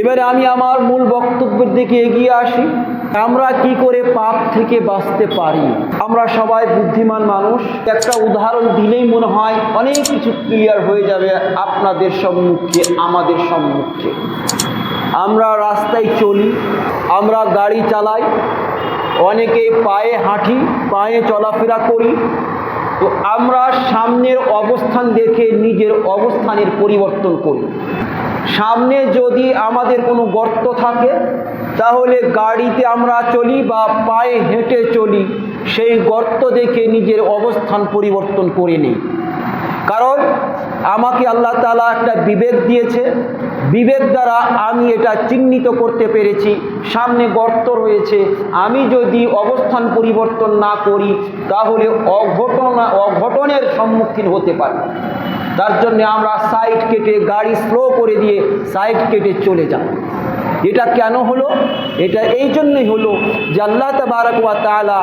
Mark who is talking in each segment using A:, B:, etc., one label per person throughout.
A: এবারে আমি আমার মূল বক্তব্যের দিকে এগিয়ে আসি। আমরা কি করে পাপ থেকে বাঁচতে পারি? আমরা সবাই বুদ্ধিমান মানুষ। একটা উদাহরণ দিলেই মনে হয় অনেক কিছু ক্লিয়ার হয়ে যাবে আপনাদের সম্মুখে, আমাদের সম্মুখে। আমরা রাস্তায় চলি, আমরা গাড়ি চালাই, অনেকে পায়ে হাঁটি, পায়ে চলাফেরা করি। তো আমরা সামনের অবস্থান দেখে নিজের অবস্থানের পরিবর্তন করি। সামনে যদি আমাদের কোনো গর্ত থাকে, তাহলে গাড়িতে আমরা চলি বা পায়ে হেঁটে চলি, সেই গর্ত দেখে নিজের অবস্থান পরিবর্তন করে নিই। কারণ আমাকে আল্লাহ তালা একটা বিবেক দিয়েছে। বিবেক দ্বারা আমি এটা চিহ্নিত করতে পেরেছি। সামনে গর্ত রয়েছে। আমি যদি অবস্থান পরিবর্তন না করি, তাহলে অঘটনা, অঘটনের সম্মুখীন হতে পারি তার জন্য আমরা সাইড কেটে গাড়ি স্লো করে দিয়ে সাইড কেটে চলে যাব। এটা কেন হলো? এটা এই জন্যই হলো যে আল্লাহ তাবারাকুয়া তাআলা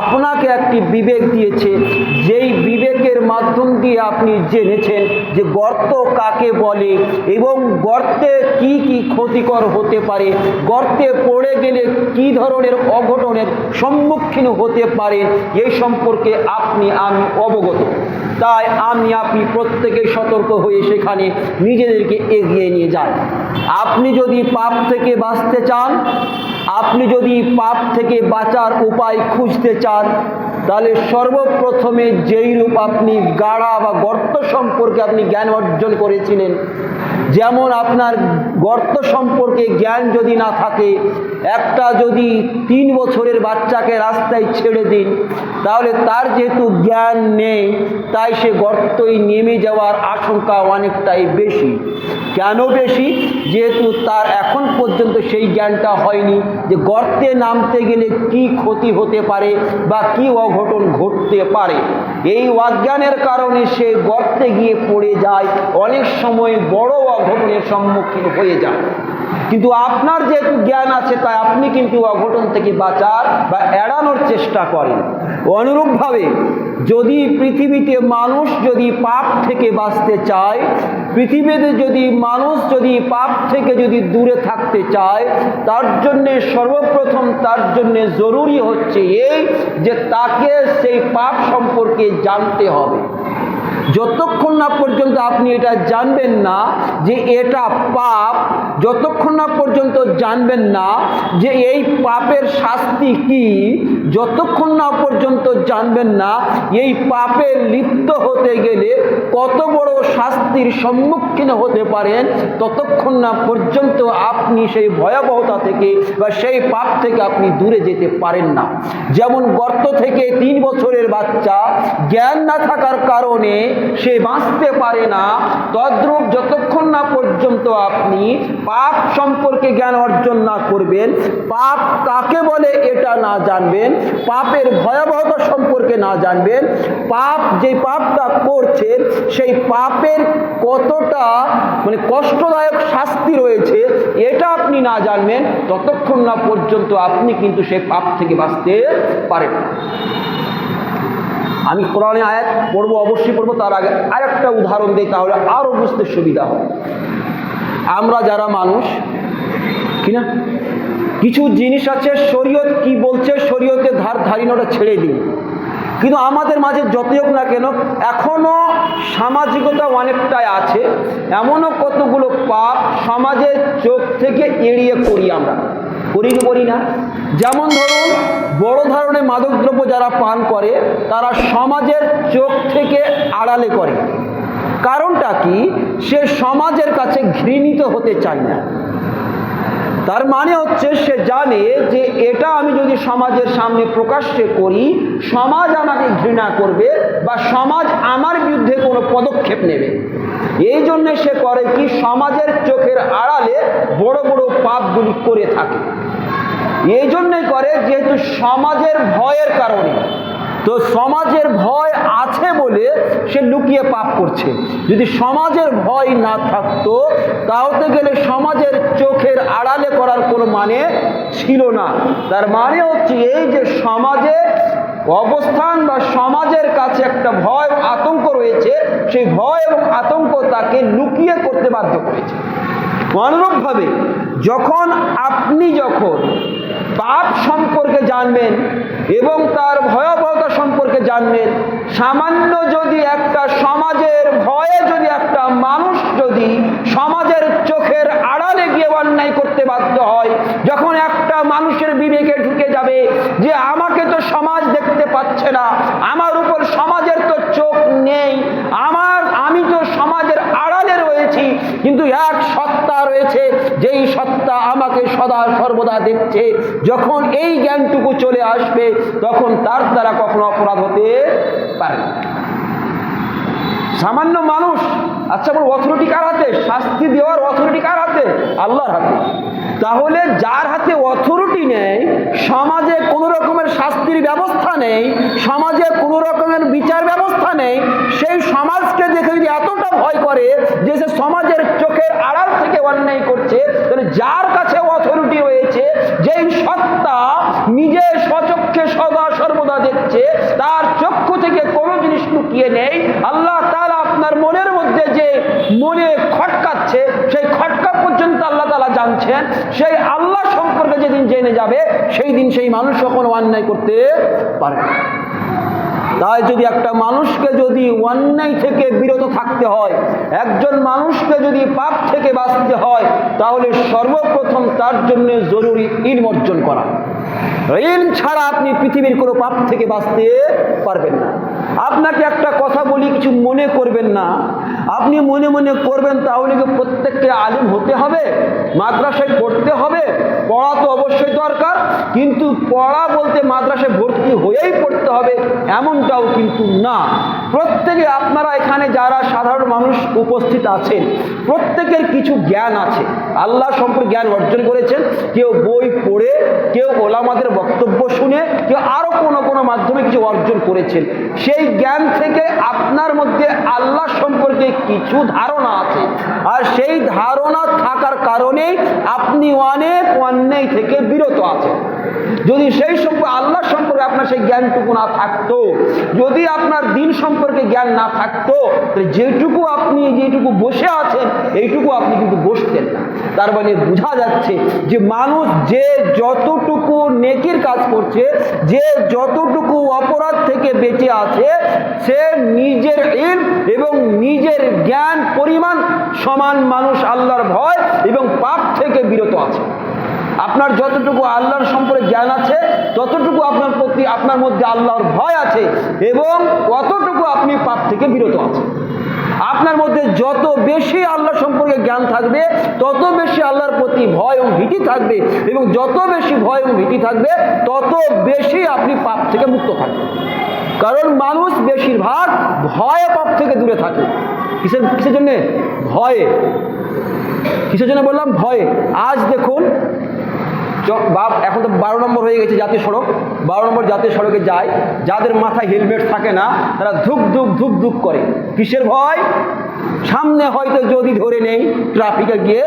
A: আপনাকে একটি বিবেক দিয়েছে। যেই বিবেকের মাধ্যম দিয়ে আপনি জেনেছেন যে গর্ত কাকে বলে এবং গর্তে কি কি ক্ষতিকর হতে পারে, গর্তে পড়ে গেলে কি ধরনের অঘটনের সম্মুখীন হতে পারে এই সম্পর্কে আপনি, আমি অবগত। তাই আমি, আপনি প্রত্যেকেই সতর্ক হয়ে সেখানে নিজেদেরকে এগিয়ে নিয়ে যান। আপনি যদি পাপ থেকে বাঁচতে চান, আপনি যদি পাপ থেকে বাঁচার উপায় খুঁজতে চান, তাহলে সর্বপ্রথমে যেই রূপ আপনি গাড়া বা গর্ত সম্পর্কে আপনি জ্ঞান অর্জন করেছিলেন, যেমন আপনার গর্ত সম্পর্কে জ্ঞান যদি না থাকে, একটা যদি তিন বছরের বাচ্চাকে রাস্তায় ছেড়ে দিন, তাহলে তার যেহেতু জ্ঞান নেই, তাই সে গর্তই নেমে যাওয়ার আশঙ্কা অনেকটাই বেশি। কেন বেশি? যেহেতু তার এখন পর্যন্ত সেই জ্ঞানটা হয়নি যে গর্তে নামতে গেলে কি ক্ষতি হতে পারে বা কি অঘটন ঘটতে পারে। এই অজ্ঞানের কারণে সে গর্তে গিয়ে পড়ে যায়, অনেক সময় বড় অঘটনের সম্মুখীন হয়ে যায় কিন্তু আপনার যেহেতু জ্ঞান আছে, তাই আপনি কিন্তু অঘটন থেকে বাঁচার বা এড়ানোর চেষ্টা করেন। অনুরূপভাবে, যদি পৃথিবীতে মানুষ যদি পাপ থেকে বাঁচতে চায়, পৃথিবীতে যদি মানুষ যদি পাপ থেকে যদি দূরে থাকতে চায়, তার জন্যে সর্বপ্রথম তার জন্যে জরুরি হচ্ছে এই যে তাকে সেই পাপ সম্পর্কে জানতে হবে। যতক্ষণ না পর্যন্ত আপনি এটা জানবেন না যে এটা পাপ, যতক্ষণ না পর্যন্ত জানবেন না যে এই পাপের শাস্তি কি, যতক্ষণ না পর্যন্ত জানবেন না এই পাপে লিপ্ত হতে গেলে কত বড় শাস্তির সম্মুখীন হতে পারেন, ততক্ষণ না পর্যন্ত আপনি সেই ভয়াবহতা থেকে বা সেই পাপ থেকে আপনি দূরে যেতে পারেন না। যেমন গর্ত থেকে তিন বছরের বাচ্চা, জ্ঞান না থাকার কারণে সে বাঁচতে পারে না। তদ্রূপ যতক্ষণ না পর্যন্ত আপনি পাপ সম্পর্কে জ্ঞান অর্জন না করবেন, পাপ কাকে বলে এটা না জানবেন, পাপের ভয়াবহতা সম্পর্কে না জানবেন, পাপ যে পাপটা করছেন সেই পাপের কতটা মানে কষ্টদায়ক শাস্তি রয়েছে, এটা আপনি না জানবেন, ততক্ষণ না পর্যন্ত আপনি কিন্তু সেই পাপ থেকে বাঁচতে পারেন আমি কোরআনে আয়াত পড়ব, অবশ্যই পড়ব, তার আগে আরেকটা উদাহরণ দিই, তাহলে আরও বুঝতে সুবিধা হয় আমরা যারা মানুষ, কি না? কিছু জিনিস আছে, শরীয়ত কি বলছে, শরীয়তের ধার ধারিনোটা ছেড়ে দিন। কিন্তু আমাদের মাঝে যতই হোক না কেন এখনও সামাজিকতা অনেকটাই আছে, এমনও কতগুলো পাপ সমাজের চোখ থেকে এড়িয়ে করি আমরা। করি কি করি না। যেমন ধরুন, বড় ধরনের মাদকদ্রব্য যারা পান করে, তারা সমাজের চোখ থেকে আড়ালে করে। কারণটা কি? সে সমাজের কাছে ঘৃণিত হতে চায় না। তার মানে হচ্ছে, সে জানে যে এটা আমি যদি সমাজের সামনে প্রকাশ্যে করি, সমাজ আমাকে ঘৃণা করবে বা সমাজ আমার বিরুদ্ধে কোনো পদক্ষেপ নেবে। এই জন্যে সে করে কি সমাজের চোখের আড়ালে বড় বড় পাপগুলি করে থাকে। এই জন্যে করে যেহেতু সমাজের ভয়ের কারণে। তো সমাজের ভয় আছে বলে সে লুকিয়ে পাপ করছে। যদি সমাজের ভয় না থাকতো তাহলে গেলে সমাজের চোখের আড়ালে করার কোনো মানে ছিল না। তার মানে হচ্ছে এই যে সমাজে অবস্থান বা সমাজের কাছে একটা ভয় এবং আতঙ্ক রয়েছে সেই ভয় এবং আতঙ্ক তাকে লুকিয়ে করতে বাধ্য করেছে। অনুরূপভাবে যখন আপনি যখন পাপ সম্পর্কে জানবেন এবং তার ভয়াবহতা সম্পর্কে জানবেন, সামান্য যদি একটা সমাজের ভয়ে যদি একটা মানুষ যদি সমাজের চোখের আড়ালে গিয়ে অন্যায় করতে বাধ্য হয়, যখন একটা মানুষের বিবেকে ঢুকে যাবে যে আমাকে তো সমাজ দেখতে পাচ্ছে না, আমার উপর সমাজের তো চোখ নেই আমার আমি তো সমাজের আড়ালে রয়েছি কিন্তু এক সত্তা রয়েছে, যেই সত্তা আমাকে সদা সর্বদা দেখছে যখন এই জ্ঞানটুকু চলে আসবে, তখন তার দ্বারা কখনো অপরাধ হতে পারে। সামান্য মানুষ আচ্ছা বল, অথরিটি কার হাতে? শাস্তি দেওয়ার অথরিটি কার হাতে? আল্লাহর হাতে। তাহলে যার হাতে অথরিটি নেই, সমাজে কোনো রকমের শাস্তির ব্যবস্থা নেই, সমাজে কোনো রকমের বিচার ব্যবস্থা নেই, সেই সমাজকে দেখে যদি এতটা ভয় করে যে সে সমাজের চোখের আড়াল থেকে অন্যায় করছে, তাহলে যার কাছে অথরিটি রয়েছে, যেই সত্তা নিজে স্বচক্ষে সদা সর্বদা দেখছে, তার চক্ষু থেকে কোনো জিনিস লুকিয়ে নেই, আল্লাহ তাআলা আপনার মনে খটকাচ্ছে, সেই খটকা পর্যন্ত আল্লাহ তালা জানছেন, সেই আল্লাহ সম্পর্কে যেদিন জেনে যাবে সেই দিন সেই মানুষ সকল অন্যায় করতে পারে না। তাই যদি একটা মানুষকে যদি অন্যায় থেকে বিরত থাকতে হয়, একজন মানুষকে যদি পাপ থেকে বাঁচতে হয়, তাহলে সর্বপ্রথম তার জন্য জরুরি ইলম অর্জন করা। ঋণ ছাড়া আপনি পৃথিবীর কোনো পাপ থেকে বাঁচতে পারবেন না। আপনাকে একটা কথা বলি, কিছু মনে করবেন না। আপনি মনে মনে করবেন, তাহলে কি প্রত্যেককে আলিম হতে হবে? মাদ্রাসায় পড়তে হবে? পড়া তো অবশ্যই দরকার, কিন্তু পড়া বলতে মাদ্রাসায় ভর্তি হয়েই পড়তে হবে, এমনটাও কিন্তু না। প্রত্যেকে আপনারা এখানে যারা সাধারণ মানুষ উপস্থিত আছেন, প্রত্যেকের কিছু জ্ঞান আছে। আল্লাহ সম্পর্কে জ্ঞান অর্জন করেছেন, কেউ বই পড়ে, কেউ ওলামাদের বক্তব্য শুনে, কেউ আরও কোনো কোনো মাধ্যমে কিছু অর্জন করেছেন। সেই জ্ঞান থেকে আপনার মধ্যে আল্লাহ সম্পর্কে কিছু ধারণা আছে। আর সেই ধারণা থাকার কারণেই আপনি অনেক অন্যায় থেকে বিরত আছেন। যদি সেই সম্পর্কে আল্লাহ সম্পর্কে আপনার সেই জ্ঞানটুকু না থাকতো, যদি আপনার দিন সম্পর্কে জ্ঞান না থাকতো যেটুকু আপনি, যেটুকু বসে আছেন, এইটুকু আপনি কিন্তু বসতেন না। তার মানে বোঝা যাচ্ছে যে মানুষ যে যতটুকু নেকির কাজ করছে, যে যতটুকু অপরাধ থেকে বেঁচে আছে, সে নিজের ইল এবং নিজের জ্ঞান, পরিমাণ সমান মানুষ আল্লাহর ভয় এবং পাপ থেকে বিরত আছে। আপনার যতটুকু আল্লাহর সম্পর্কে জ্ঞান আছে, ততটুকু আপনার প্রতি আপনার মধ্যে আল্লাহর ভয় আছে এবং ততটুকু আপনি পাপ থেকে বিরত আছেন। আপনার মধ্যে যত বেশি আল্লাহ সম্পর্কে জ্ঞান থাকবে, তত বেশি আল্লাহর প্রতি ভয় এবং ভীতি থাকবে এবং যত বেশি ভয় এবং ভীতি থাকবে, তত বেশি আপনি পাপ থেকে মুক্ত থাকবেন। কারণ মানুষ বেশিরভাগ ভয়ে পাপ থেকে দূরে থাকে। কিসের কিসের জন্যে? ভয়ে। কিসের জন্য বললাম? ভয়ে। আজ দেখুন বাপ, এখন তো বারো নম্বর হয়ে গেছে জাতীয় সড়ক। বারো নম্বর জাতীয় সড়কে যায়। যাদের মাথায় হেলমেট থাকে না, তারা ধুক ধুক ধুক ধুক করে। কিসের ভয়? সামনে হয়তো যদি ধরে নেই ট্রাফিকে গিয়ে,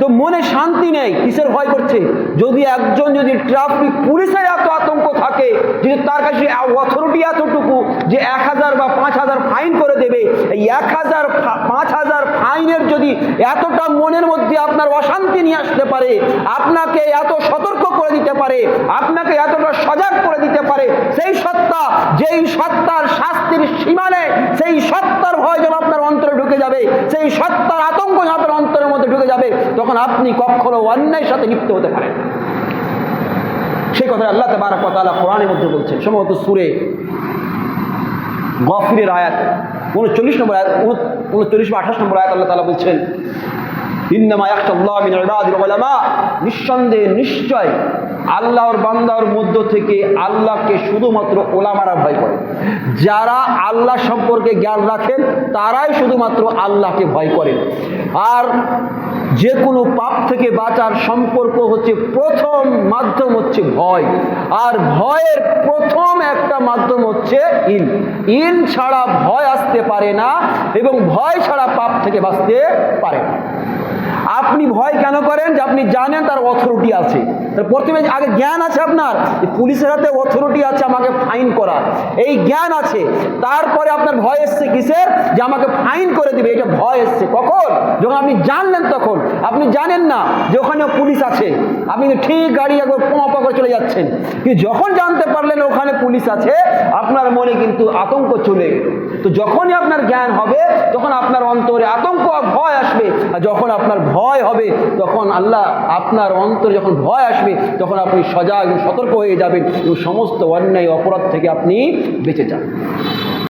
A: তো মনে শান্তি নেই, কিসের ভয় করছে? যদি একজন যদি ট্রাফিক পুলিশের এত আতঙ্ক থাকে, যদি তার কাছে অথরিটি এতটুকু যে এক হাজার বা পাঁচ হাজার ফাইন করে দেবে, এই এক হাজার পাঁচ হাজার ফাইনের যদি এতটা মনের মধ্যে আপনার অশান্তি নিয়ে আসতে পারে, আপনাকে এত সতর্ক করে দিতে পারে, আপনাকে এতটা সজাগ করে দিতে পারে সেই সত্তা, যেই সত্তার শাস্তির সীমানে, সেই সত্তার ভয় যখন আপনার অন্তরে ঢুকে যাবে, সেই সত্তার আতঙ্ক যখন আপনার অন্তরের মধ্যে ঢুকে যাবে, তখন আপনি কখনো অন্যায়ের সাথে লিপ্ত হতে পারেন সেই কথা আল্লাহ তাবারক তাআলা কোরআনের মধ্যে বলছেন। সম্ভবত সুরে গফিরের আয়াত, উনচল্লিশ নম্বর আয়াত উনচল্লিশ বা আঠাশ নম্বর আয়াত আল্লাহ তাআলা বলছেন নিঃসন্দেহে, নিশ্চয় আল্লাহর বান্দার মধ্য থেকে আল্লাহকে শুধুমাত্র ওলামারা ভয় করে। যারা আল্লাহ সম্পর্কে জ্ঞান রাখেন, তারাই শুধুমাত্র আল্লাহকে ভয় করেন। আর যে কোনো পাপ থেকে বাঁচার সম্পর্ক হচ্ছে প্রথম মাধ্যম হচ্ছে ভয়। আর ভয়ের প্রথম একটা মাধ্যম হচ্ছে ইন ইন ছাড়া ভয় আসতে পারে না এবং ভয় ছাড়া পাপ থেকে বাঁচতে পারে না। আপনি ভয় কেন করেন যে আপনি জানেন তার অথরিটি আছে? প্রথমে আগে জ্ঞান আছে আপনার? পুলিশের হাতে অথরিটি আছে আমাকে ফাইন করা এই জ্ঞান আছে। তারপরে আপনার ভয় এসছে কিসের? যে আমাকে ফাইন করে দিবে। এটা ভয় এসছে। কখন? যখন আপনি জানলেন তখন। আপনি জানেন না যে ওখানে পুলিশ আছে। আপনি ঠিক গাড়ি একবার পোঁপা করে চলে যাচ্ছেন। কিন্তু যখন জানতে পারলেন ওখানে পুলিশ আছে, আপনার মনে কিন্তু আতঙ্ক চলে। তো যখনই আপনার জ্ঞান হবে, তখন আপনার অন্তরে আতঙ্ক ভয় আসবে। আর যখন আপনার ভয় হবে, তখন আল্লাহ আপনার অন্তর যখন ভয় আসবে, তখন আপনি সজাগ সতর্ক হয়ে যাবেন এবং সমস্ত অন্যায় অপরাধ থেকে আপনি বেঁচে যান